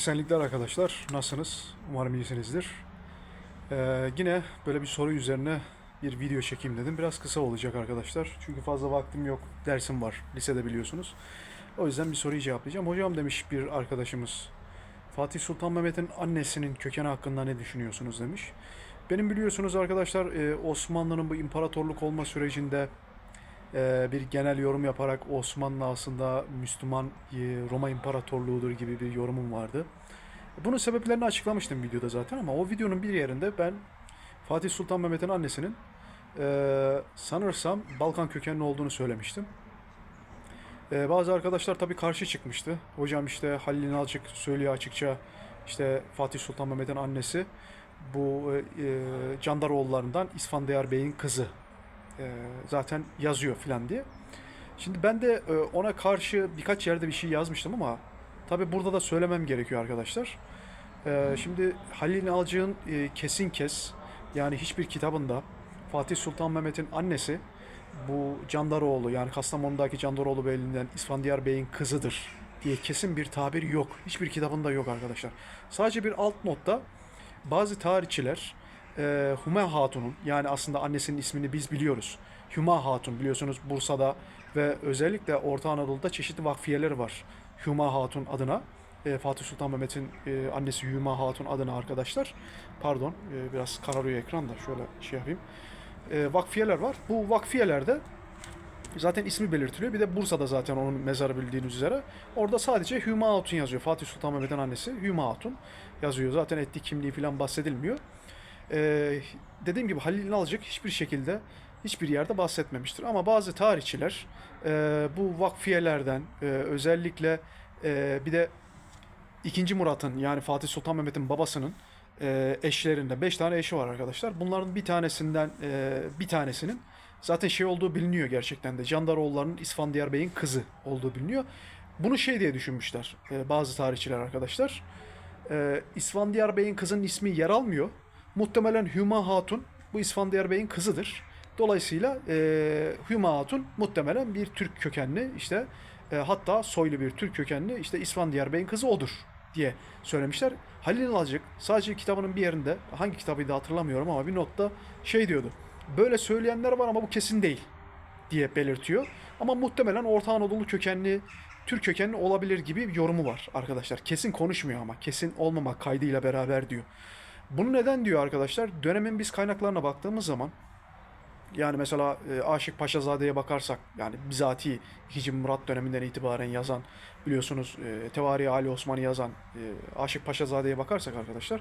Esenlikler arkadaşlar. Nasılsınız? Umarım iyisinizdir. Ee, yine böyle bir soru üzerine bir video çekeyim dedim. Biraz kısa olacak arkadaşlar. Çünkü fazla vaktim yok. Dersim var. Lisede biliyorsunuz. O yüzden bir soruyu cevaplayacağım. Hocam demiş bir arkadaşımız. Fatih Sultan Mehmet'in annesinin kökeni hakkında ne düşünüyorsunuz demiş. Benim biliyorsunuz arkadaşlar e, Osmanlı'nın bu imparatorluk olma sürecinde bir genel yorum yaparak Osmanlı aslında Müslüman e, Roma İmparatorluğu'dur gibi bir yorumum vardı. Bunun sebeplerini açıklamıştım videoda zaten ama o videonun bir yerinde ben Fatih Sultan Mehmet'in annesinin e, sanırsam Balkan kökenli olduğunu söylemiştim. E, bazı arkadaşlar tabii karşı çıkmıştı. Hocam işte Halil İnalcık söylüyor açıkça işte Fatih Sultan Mehmet'in annesi bu e, Candaroğullarından İsfandiyar Bey'in kızı zaten yazıyor filan diye. Şimdi ben de e, ona karşı birkaç yerde bir şey yazmıştım ama tabi burada da söylemem gerekiyor arkadaşlar. E, şimdi Halil İnalcık'ın e, kesin kes yani hiçbir kitabında Fatih Sultan Mehmet'in annesi bu Candaroğlu yani Kastamonu'daki Candaroğlu Beyliğinden İsfandiyar Bey'in kızıdır diye kesin bir tabir yok. Hiçbir kitabında yok arkadaşlar. Sadece bir alt notta bazı tarihçiler e, Hüma Hatun'un yani aslında annesinin ismini biz biliyoruz. Hüma Hatun biliyorsunuz Bursa'da ve özellikle Orta Anadolu'da çeşitli vakfiyeleri var. Hüma Hatun adına. E, Fatih Sultan Mehmet'in e, annesi Hüma Hatun adına arkadaşlar. Pardon e, biraz kararıyor ekran da şöyle şey yapayım. E, vakfiyeler var. Bu vakfiyelerde Zaten ismi belirtiliyor. Bir de Bursa'da zaten onun mezarı bildiğiniz üzere. Orada sadece Hüma Hatun yazıyor. Fatih Sultan Mehmet'in annesi Hüma Hatun yazıyor. Zaten ettiği kimliği falan bahsedilmiyor. Ee, dediğim gibi Halil İnalcık hiçbir şekilde hiçbir yerde bahsetmemiştir. Ama bazı tarihçiler e, bu vakfiyelerden e, özellikle e, bir de 2. Murat'ın yani Fatih Sultan Mehmet'in babasının e, eşlerinde 5 tane eşi var arkadaşlar. Bunların bir tanesinden e, bir tanesinin zaten şey olduğu biliniyor gerçekten de. Candaroğulları'nın İsfandiyar Bey'in kızı olduğu biliniyor. Bunu şey diye düşünmüşler e, bazı tarihçiler arkadaşlar. E, İsfandiyar Bey'in kızının ismi yer almıyor. Muhtemelen Hüma Hatun bu İsfandiyar Bey'in kızıdır. Dolayısıyla e, Hüma Hatun muhtemelen bir Türk kökenli işte e, hatta soylu bir Türk kökenli işte İsfandiyar Bey'in kızı odur diye söylemişler. Halil İnalcık sadece kitabının bir yerinde hangi kitabıydı hatırlamıyorum ama bir notta şey diyordu. Böyle söyleyenler var ama bu kesin değil diye belirtiyor. Ama muhtemelen Orta Anadolu kökenli, Türk kökenli olabilir gibi bir yorumu var arkadaşlar. Kesin konuşmuyor ama kesin olmamak kaydıyla beraber diyor. Bunu neden diyor arkadaşlar? Dönemin biz kaynaklarına baktığımız zaman yani mesela e, Aşık Paşazade'ye bakarsak yani bizatihi 2. Murat döneminden itibaren yazan biliyorsunuz e, Tevari Ali Osman'ı yazan e, Aşık Paşazade'ye bakarsak arkadaşlar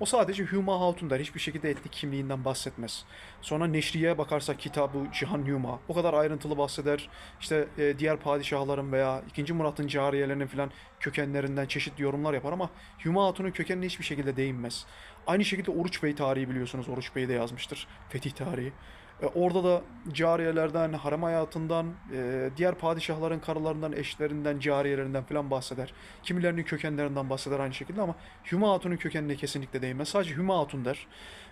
o sadece Hüma Hatun. Hiçbir şekilde etnik kimliğinden bahsetmez. Sonra Neşriye'ye bakarsak kitabı Cihan Hüma o kadar ayrıntılı bahseder. İşte e, diğer padişahların veya 2. Murat'ın cariyelerinin filan kökenlerinden çeşitli yorumlar yapar ama Hüma Hatun'un kökenine hiçbir şekilde değinmez. Aynı şekilde Oruç Bey tarihi biliyorsunuz. Oruç Bey de yazmıştır. Fetih tarihi. E, Orada da cariyelerden, harem hayatından, e, diğer padişahların karılarından, eşlerinden, cariyelerinden falan bahseder. Kimilerinin kökenlerinden bahseder aynı şekilde ama Hüma Hatun'un kökenine kesinlikle değinmez. Sadece Hüma Hatun der.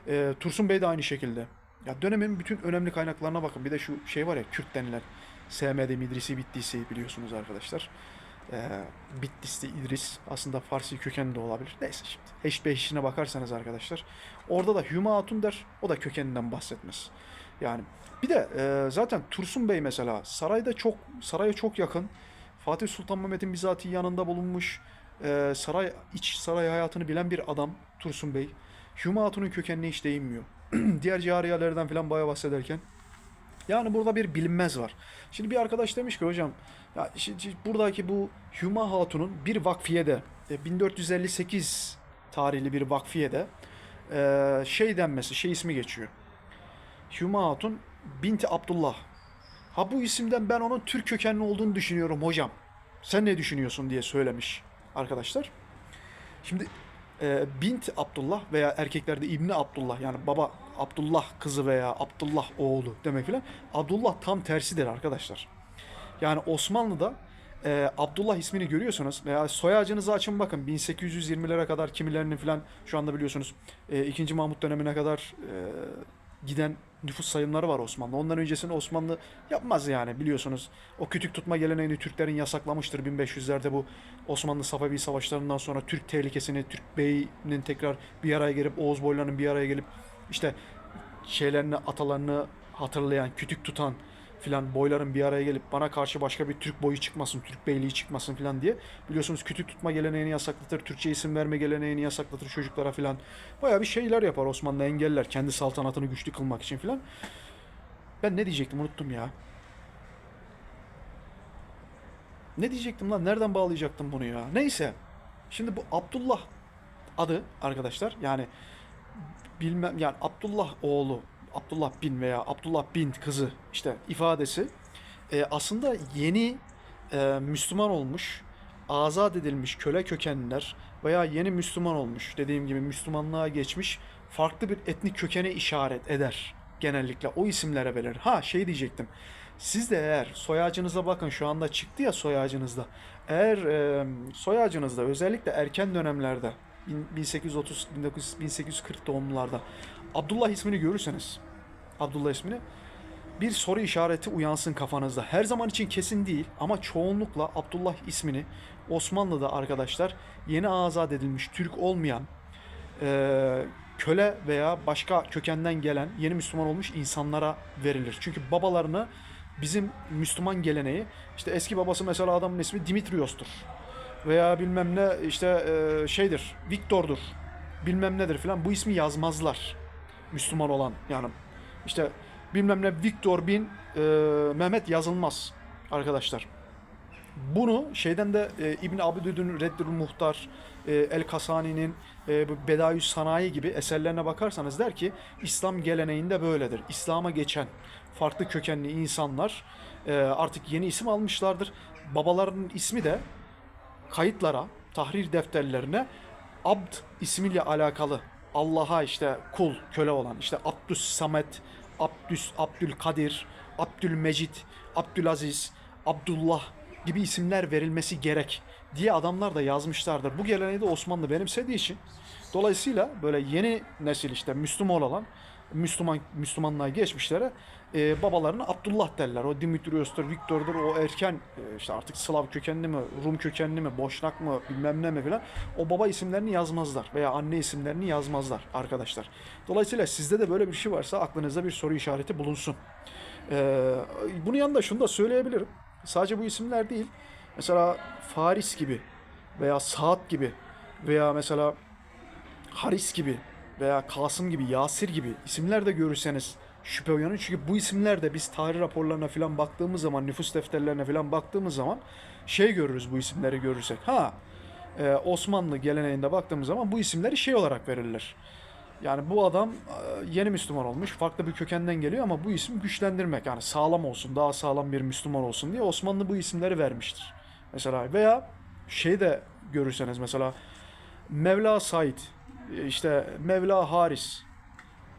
E, Tursun Bey de aynı şekilde. Ya dönemin bütün önemli kaynaklarına bakın. Bir de şu şey var ya Kürt denilen. SMD Midrisi Bittisi biliyorsunuz arkadaşlar. Ee, Bitlisli İdris aslında Farsi kökenli de olabilir. Neyse şimdi. Heş beşine bakarsanız arkadaşlar. Orada da Hüma Hatun der. O da kökeninden bahsetmez. Yani bir de e, zaten Tursun Bey mesela sarayda çok saraya çok yakın. Fatih Sultan Mehmet'in bizatihi yanında bulunmuş. e, saray iç saray hayatını bilen bir adam Tursun Bey. Hüma Hatun'un kökenine hiç değinmiyor. Diğer cariyelerden falan bayağı bahsederken yani burada bir bilinmez var. Şimdi bir arkadaş demiş ki hocam ya şimdi buradaki bu Hüma Hatun'un bir vakfiyede e, 1458 tarihli bir vakfiyede e, şey denmesi, şey ismi geçiyor. Hüma Hatun binti Abdullah. Ha bu isimden ben onun Türk kökenli olduğunu düşünüyorum hocam. Sen ne düşünüyorsun diye söylemiş arkadaşlar. Şimdi e, bint Abdullah veya erkeklerde İbni Abdullah yani baba Abdullah kızı veya Abdullah oğlu demek filan. Abdullah tam tersidir arkadaşlar. Yani Osmanlı'da e, Abdullah ismini görüyorsunuz veya soy ağacınızı açın bakın 1820'lere kadar kimilerinin filan şu anda biliyorsunuz e, 2. Mahmut dönemine kadar e, giden nüfus sayımları var Osmanlı. Ondan öncesini Osmanlı yapmaz yani biliyorsunuz. O kütük tutma geleneğini Türklerin yasaklamıştır 1500'lerde bu Osmanlı Safevi savaşlarından sonra Türk tehlikesini, Türk Bey'inin tekrar bir araya gelip Oğuz boylarının bir araya gelip işte şeylerini, atalarını hatırlayan, kütük tutan filan boyların bir araya gelip bana karşı başka bir Türk boyu çıkmasın, Türk beyliği çıkmasın filan diye biliyorsunuz kütük tutma geleneğini yasaklatır, Türkçe isim verme geleneğini yasaklatır çocuklara filan. Bayağı bir şeyler yapar Osmanlı engeller kendi saltanatını güçlü kılmak için filan. Ben ne diyecektim unuttum ya. Ne diyecektim lan? Nereden bağlayacaktım bunu ya? Neyse. Şimdi bu Abdullah adı arkadaşlar. Yani bilmem yani Abdullah oğlu, Abdullah bin veya Abdullah bin kızı işte ifadesi e, aslında yeni e, Müslüman olmuş, azat edilmiş köle kökenliler veya yeni Müslüman olmuş dediğim gibi Müslümanlığa geçmiş farklı bir etnik kökene işaret eder genellikle o isimlere verir. Ha şey diyecektim. Siz de eğer soy ağacınıza bakın şu anda çıktı ya soy ağacınızda. Eğer e, soy ağacınızda özellikle erken dönemlerde 1830 1900 1840 doğumlularda Abdullah ismini görürseniz Abdullah ismini bir soru işareti uyansın kafanızda. Her zaman için kesin değil ama çoğunlukla Abdullah ismini Osmanlı'da arkadaşlar yeni azat edilmiş Türk olmayan e, köle veya başka kökenden gelen yeni Müslüman olmuş insanlara verilir. Çünkü babalarını bizim Müslüman geleneği işte eski babası mesela adamın ismi Dimitrios'tur. Veya bilmem ne işte e, şeydir Viktor'dur. Bilmem nedir filan bu ismi yazmazlar. Müslüman olan yani işte bilmem ne Viktor bin e, Mehmet yazılmaz arkadaşlar. Bunu şeyden de e, İbn Abdüdün Reddül Muhtar, e, El Kasani'nin e, bu Bedayüs Sanayi gibi eserlerine bakarsanız der ki İslam geleneğinde böyledir. İslam'a geçen farklı kökenli insanlar e, artık yeni isim almışlardır. Babalarının ismi de kayıtlara, tahrir defterlerine Abd ismiyle alakalı Allah'a işte kul, köle olan işte Abdüs Samet, Abdüs, Abdülkadir, Abdülmecid, Abdülaziz, Abdullah gibi isimler verilmesi gerek diye adamlar da yazmışlardır. Bu geleneği de Osmanlı benimsediği için dolayısıyla böyle yeni nesil işte Müslüman olan Müslüman Müslümanlığa geçmişlere e, babalarına Abdullah derler. O Dimitrios'tur, Viktor'dur, o erken e, işte artık Slav kökenli mi, Rum kökenli mi, Boşnak mı, bilmem ne mi filan. O baba isimlerini yazmazlar veya anne isimlerini yazmazlar arkadaşlar. Dolayısıyla sizde de böyle bir şey varsa aklınızda bir soru işareti bulunsun. E, bunun yanında şunu da söyleyebilirim. Sadece bu isimler değil. Mesela Faris gibi veya Saat gibi veya mesela Haris gibi veya Kasım gibi, Yasir gibi isimler de görürseniz şüphe uyanın. Çünkü bu isimler de biz tarih raporlarına falan baktığımız zaman, nüfus defterlerine falan baktığımız zaman şey görürüz bu isimleri görürsek. Ha e, Osmanlı geleneğinde baktığımız zaman bu isimleri şey olarak verirler. Yani bu adam e, yeni Müslüman olmuş, farklı bir kökenden geliyor ama bu isim güçlendirmek yani sağlam olsun, daha sağlam bir Müslüman olsun diye Osmanlı bu isimleri vermiştir. Mesela veya şey de görürseniz mesela Mevla Said, işte Mevla Haris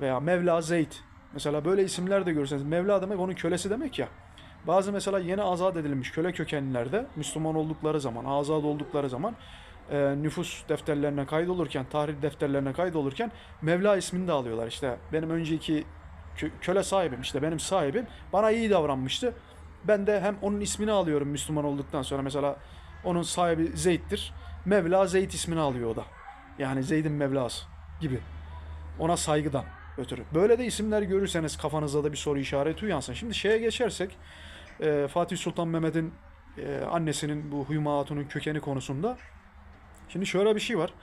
veya Mevla Zeyd. Mesela böyle isimler de görürseniz Mevla demek onun kölesi demek ya. Bazı mesela yeni azat edilmiş köle kökenlilerde Müslüman oldukları zaman, azat oldukları zaman e, nüfus defterlerine kaydolurken, tarih defterlerine kaydolurken Mevla ismini de alıyorlar. İşte benim önceki kö- köle sahibim, işte benim sahibim bana iyi davranmıştı. Ben de hem onun ismini alıyorum Müslüman olduktan sonra mesela onun sahibi Zeyd'dir. Mevla Zeyd ismini alıyor o da. Yani Zeyd'in Mevlası gibi. Ona saygıdan ötürü. Böyle de isimler görürseniz kafanızda da bir soru işareti uyansın. Şimdi şeye geçersek e, Fatih Sultan Mehmet'in e, annesinin bu Hüma Hatun'un kökeni konusunda. Şimdi şöyle bir şey var.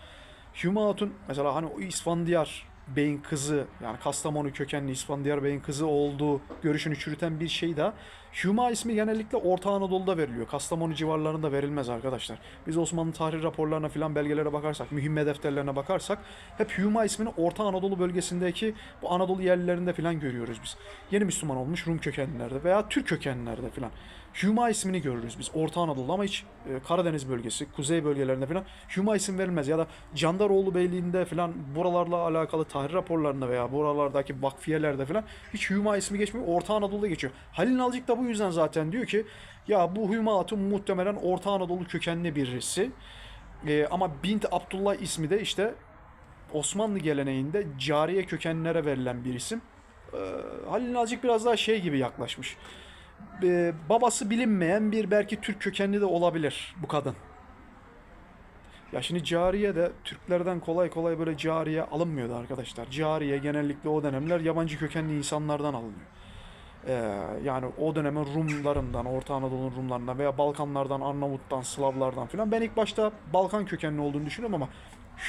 Hüma Hatun mesela hani o İsfandiyar Bey'in kızı yani Kastamonu kökenli İsfandiyar Bey'in kızı olduğu görüşünü çürüten bir şey daha. Hüma ismi genellikle Orta Anadolu'da veriliyor. Kastamonu civarlarında verilmez arkadaşlar. Biz Osmanlı tarih raporlarına filan belgelere bakarsak, mühimme defterlerine bakarsak hep Hüma ismini Orta Anadolu bölgesindeki bu Anadolu yerlilerinde filan görüyoruz biz. Yeni Müslüman olmuş Rum kökenlilerde veya Türk kökenlilerde filan. Hüma ismini görürüz biz Orta Anadolu'da ama hiç e, Karadeniz bölgesi, kuzey bölgelerinde filan Hüma isim verilmez. Ya da Candaroğlu Beyliği'nde filan buralarla alakalı tarih raporlarında veya buralardaki vakfiyelerde filan hiç Hüma ismi geçmiyor. Orta Anadolu'da geçiyor. Halil Nalcık da bu yüzden zaten diyor ki ya bu Hüma Hatun muhtemelen Orta Anadolu kökenli birisi. E, ama Bint Abdullah ismi de işte Osmanlı geleneğinde cariye kökenlere verilen bir isim. e, Halil Nazik biraz daha şey gibi yaklaşmış. E, babası bilinmeyen bir belki Türk kökenli de olabilir bu kadın. Ya şimdi cariye de Türklerden kolay kolay böyle cariye alınmıyordu arkadaşlar. Cariye genellikle o dönemler yabancı kökenli insanlardan alınıyor. Ee, yani o dönemin Rumlarından, Orta Anadolu'nun Rumlarından veya Balkanlardan, Arnavut'tan, Slavlardan filan. Ben ilk başta Balkan kökenli olduğunu düşünüyorum ama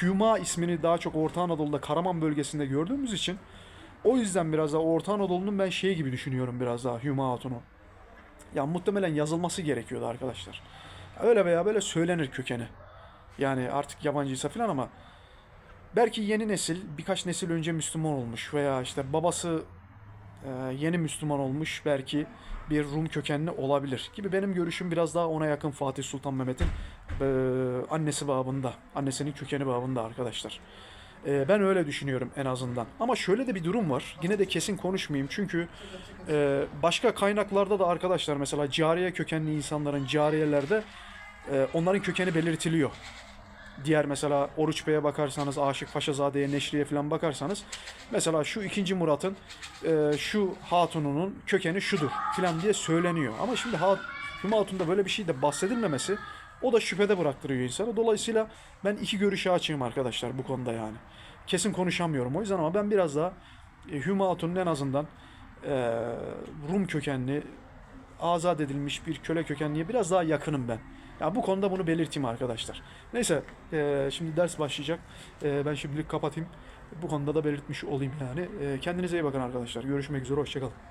Hüma ismini daha çok Orta Anadolu'da Karaman bölgesinde gördüğümüz için o yüzden biraz daha Orta Anadolu'nun ben şey gibi düşünüyorum biraz daha Hüma Hatun'u. Ya muhtemelen yazılması gerekiyordu arkadaşlar. Öyle veya böyle söylenir kökeni. Yani artık yabancıysa falan ama belki yeni nesil birkaç nesil önce Müslüman olmuş veya işte babası e, yeni Müslüman olmuş belki bir Rum kökenli olabilir gibi benim görüşüm biraz daha ona yakın Fatih Sultan Mehmet'in e, annesi babında, annesinin kökeni babında arkadaşlar. E, ben öyle düşünüyorum en azından. Ama şöyle de bir durum var. Yine de kesin konuşmayayım çünkü e, başka kaynaklarda da arkadaşlar mesela cariye kökenli insanların cariyelerde e, onların kökeni belirtiliyor. Diğer mesela Oruç Bey'e bakarsanız, Aşık Paşazade'ye, Neşri'ye falan bakarsanız mesela şu 2. Murat'ın e, şu hatununun kökeni şudur filan diye söyleniyor. Ama şimdi hat, Hüma Hatun'da böyle bir şey de bahsedilmemesi o da şüphede bıraktırıyor insanı. Dolayısıyla ben iki görüşe açığım arkadaşlar bu konuda yani. Kesin konuşamıyorum o yüzden ama ben biraz daha e, Hüma en azından e, Rum kökenli azat edilmiş bir köle kökenliye biraz daha yakınım ben. Ya bu konuda bunu belirteyim arkadaşlar. Neyse e, şimdi ders başlayacak. E, ben şimdilik kapatayım. Bu konuda da belirtmiş olayım yani. E, kendinize iyi bakın arkadaşlar. Görüşmek üzere. Hoşçakalın.